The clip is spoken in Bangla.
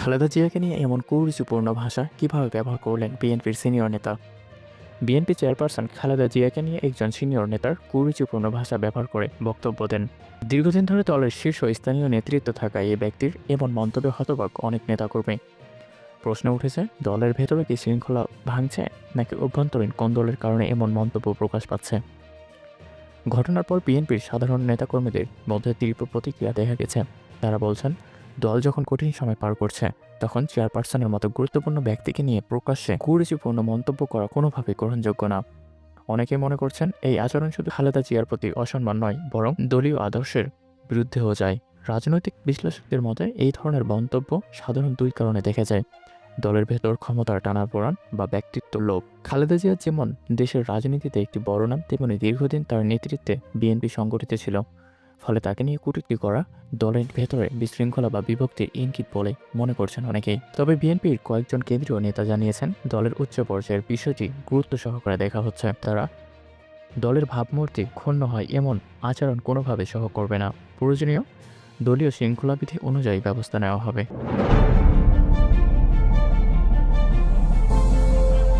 খালেদা জিয়াকে নিয়ে এমন কুরুচিপূর্ণ ভাষা কীভাবে ব্যবহার করলেন বিএনপির সিনিয়র নেতা? বিএনপি চেয়ারপারসন খালেদা জিয়াকে নিয়ে একজন সিনিয়র নেতার কুরুচিপূর্ণ ভাষা ব্যবহার করে বক্তব্য দেন। দীর্ঘদিন ধরে দলের শীর্ষ স্থানীয় নেতৃত্ব থাকা এই ব্যক্তির এমন মন্তব্যে হতবাক অনেক নেতাকর্মী। প্রশ্ন উঠেছে, দলের ভেতরে কি শৃঙ্খলা ভাঙছে নাকি অভ্যন্তরীণ কোন্দলের কারণে এমন মন্তব্য প্রকাশ পাচ্ছে? ঘটনার পর বিএনপির সাধারণ নেতাকর্মীদের মধ্যে তীব্র প্রতিক্রিয়া দেখা গেছে। তারা বলছেন দল যখন কঠিন সময় পার করছে, তখন চেয়ারপারসনের মতো গুরুত্বপূর্ণ ব্যক্তিকে নিয়ে প্রকাশ্যে কুরুচিপূর্ণ মন্তব্য করা কোনোভাবেই গ্রহণযোগ্য না। অনেকে মনে করছেন, এই আচরণ শুধু খালেদা জিয়ার প্রতি অসম্মান নয়, বরং দলীয় আদর্শের বিরুদ্ধেও যায়। রাজনৈতিক বিশ্লেষকদের মতে, এই ধরনের মন্তব্য সাধারণ দুই কারণে দেখা যায়। দলের ভেতর ক্ষমতার টানাপোড়ান বা ব্যক্তিত্ব লোভ খালেদা জিয়া যেমন দেশের রাজনীতিতে একটি বড় নাম, তেমনি দীর্ঘদিন তার নেতৃত্বে বিএনপি সংগঠিত ছিল। ফলে তাকে নিয়ে কটূক্তি করা, দলের ভেতরে বিশৃঙ্খলা বা বিভক্তির ইঙ্গিত বলে মনে করছেন অনেকেই। তবে বিএনপির কয়েকজন কেন্দ্রীয় নেতা জানিয়েছেন, দলের উচ্চ পর্যায়ের বিষয়টি গুরুত্ব সহকারে দেখা হচ্ছে। তারা দলের ভাবমূর্তি ক্ষুণ্ণ হয় এমন আচরণ কোনোভাবে সহ করবে না। প্রয়োজনীয় দলীয় শৃঙ্খলাবিধি অনুযায়ী ব্যবস্থা নেওয়া হবে।